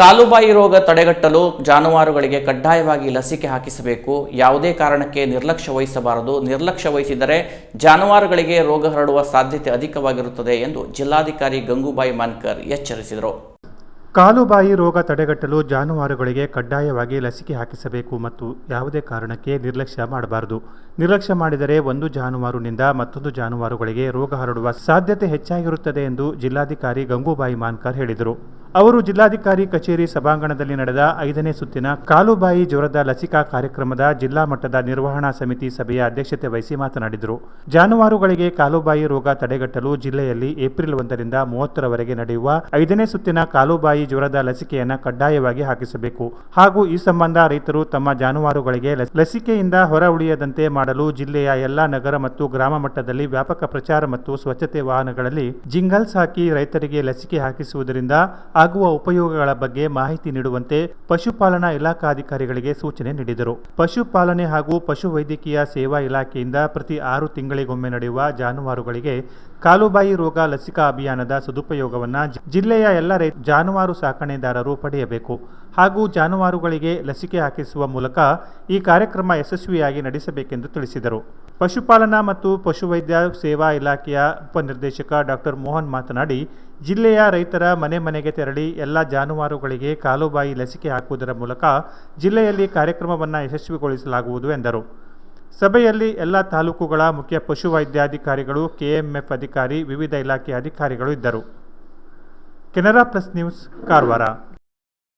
ಕಾಲುಬಾಯಿ ರೋಗ ತಡೆಗಟ್ಟಲು ಜಾನುವಾರುಗಳಿಗೆ ಕಡ್ಡಾಯವಾಗಿ ಲಸಿಕೆ ಹಾಕಿಸಬೇಕು. ಯಾವುದೇ ಕಾರಣಕ್ಕೆ ನಿರ್ಲಕ್ಷ್ಯ ವಹಿಸಬಾರದು. ನಿರ್ಲಕ್ಷ್ಯ ವಹಿಸಿದರೆ ಜಾನುವಾರುಗಳಿಗೆ ರೋಗ ಹರಡುವ ಸಾಧ್ಯತೆ ಅಧಿಕವಾಗಿರುತ್ತದೆ ಎಂದು ಜಿಲ್ಲಾಧಿಕಾರಿ ಗಂಗೂಬಾಯಿ ಮಾನ್ಕರ್ ಎಚ್ಚರಿಸಿದರು. ಕಾಲುಬಾಯಿ ರೋಗ ತಡೆಗಟ್ಟಲು ಜಾನುವಾರುಗಳಿಗೆ ಕಡ್ಡಾಯವಾಗಿ ಲಸಿಕೆ ಹಾಕಿಸಬೇಕು ಮತ್ತು ಯಾವುದೇ ಕಾರಣಕ್ಕೆ ನಿರ್ಲಕ್ಷ್ಯ ಮಾಡಬಾರದು. ನಿರ್ಲಕ್ಷ್ಯ ಮಾಡಿದರೆ ಒಂದು ಜಾನುವಾರುನಿಂದ ಮತ್ತೊಂದು ಜಾನುವಾರುಗಳಿಗೆ ರೋಗ ಹರಡುವ ಸಾಧ್ಯತೆ ಹೆಚ್ಚಾಗಿರುತ್ತದೆ ಎಂದು ಜಿಲ್ಲಾಧಿಕಾರಿ ಗಂಗೂಬಾಯಿ ಮಾನ್ಕರ್ ಹೇಳಿದರು. ಅವರು ಜಿಲ್ಲಾಧಿಕಾರಿ ಕಚೇರಿ ಸಭಾಂಗಣದಲ್ಲಿ ನಡೆದ ಐದನೇ ಸುತ್ತಿನ ಕಾಲುಬಾಯಿ ಜ್ವರದ ಲಸಿಕಾ ಕಾರ್ಯಕ್ರಮದ ಜಿಲ್ಲಾ ಮಟ್ಟದ ನಿರ್ವಹಣಾ ಸಮಿತಿ ಸಭೆಯ ಅಧ್ಯಕ್ಷತೆ ವಹಿಸಿ ಮಾತನಾಡಿದರು. ಜಾನುವಾರುಗಳಿಗೆ ಕಾಲುಬಾಯಿ ರೋಗ ತಡೆಗಟ್ಟಲು ಜಿಲ್ಲೆಯಲ್ಲಿ ಏಪ್ರಿಲ್ ಒಂದರಿಂದ ಮೂವತ್ತರವರೆಗೆ ನಡೆಯುವ ಐದನೇ ಸುತ್ತಿನ ಕಾಲುಬಾಯಿ ಜ್ವರದ ಲಸಿಕೆಯನ್ನು ಕಡ್ಡಾಯವಾಗಿ ಹಾಕಿಸಬೇಕು. ಹಾಗೂ ಈ ಸಂಬಂಧ ರೈತರು ತಮ್ಮ ಜಾನುವಾರುಗಳಿಗೆ ಲಸ್- ಲಸಿಕೆಯಿಂದ ಹೊರ ಉಳಿಯದಂತೆ ಮಾಡಲು ಜಿಲ್ಲೆಯ ಎಲ್ಲಾ ನಗರ ಮತ್ತು ಗ್ರಾಮ ಮಟ್ಟದಲ್ಲಿ ವ್ಯಾಪಕ ಪ್ರಚಾರ ಮತ್ತು ಸ್ವಚ್ಛತೆ ವಾಹನಗಳಲ್ಲಿ ಜಿಂಗಲ್ಸ್ ಹಾಕಿ ರೈತರಿಗೆ ಲಸಿಕೆ ಹಾಕಿಸುವುದರಿಂದ ಆಗುವ ಉಪಯೋಗಗಳ ಬಗ್ಗೆ ಮಾಹಿತಿ ನೀಡುವಂತೆ ಪಶುಪಾಲನಾ ಇಲಾಖಾಧಿಕಾರಿಗಳಿಗೆ ಸೂಚನೆ ನೀಡಿದರು. ಪಶುಪಾಲನೆ ಹಾಗೂ ಪಶುವೈದ್ಯಕೀಯ ಸೇವಾ ಇಲಾಖೆಯಿಂದ ಪ್ರತಿ ಆರು ತಿಂಗಳಿಗೊಮ್ಮೆ ನಡೆಯುವ ಜಾನುವಾರುಗಳಿಗೆ ಕಾಲುಬಾಯಿ ರೋಗ ಲಸಿಕಾ ಅಭಿಯಾನದ ಸದುಪಯೋಗವನ್ನು ಜಿಲ್ಲೆಯ ಎಲ್ಲ ರೈ ಜಾನುವಾರು ಸಾಕಣೆದಾರರು ಪಡೆಯಬೇಕು. ಹಾಗೂ ಜಾನುವಾರುಗಳಿಗೆ ಲಸಿಕೆ ಹಾಕಿಸುವ ಮೂಲಕ ಈ ಕಾರ್ಯಕ್ರಮ ಯಶಸ್ವಿಯಾಗಿ ನಡೆಸಬೇಕೆಂದು ತಿಳಿಸಿದರು. ಪಶುಪಾಲನಾ ಮತ್ತು ಪಶುವೈದ್ಯ ಸೇವಾ ಇಲಾಖೆಯ ಉಪನಿರ್ದೇಶಕ ಡಾಕ್ಟರ್ ಮೋಹನ್ ಮಾತನಾಡಿ, ಜಿಲ್ಲೆಯ ರೈತರ ಮನೆ ಮನೆಗೆ ತೆರಳಿ ಎಲ್ಲ ಜಾನುವಾರುಗಳಿಗೆ ಕಾಲುಬಾಯಿ ಲಸಿಕೆ ಹಾಕುವುದರ ಮೂಲಕ ಜಿಲ್ಲೆಯಲ್ಲಿ ಕಾರ್ಯಕ್ರಮವನ್ನು ಯಶಸ್ವಿಗೊಳಿಸಲಾಗುವುದು ಎಂದರು. ಸಭೆಯಲ್ಲಿ ಎಲ್ಲ ತಾಲೂಕುಗಳ ಮುಖ್ಯ ಪಶುವೈದ್ಯಾಧಿಕಾರಿಗಳು, ಕೆಎಂಎಫ್ ಅಧಿಕಾರಿ, ವಿವಿಧ ಇಲಾಖೆ ಅಧಿಕಾರಿಗಳು ಇದ್ದರು. Canara plus news, Karwar.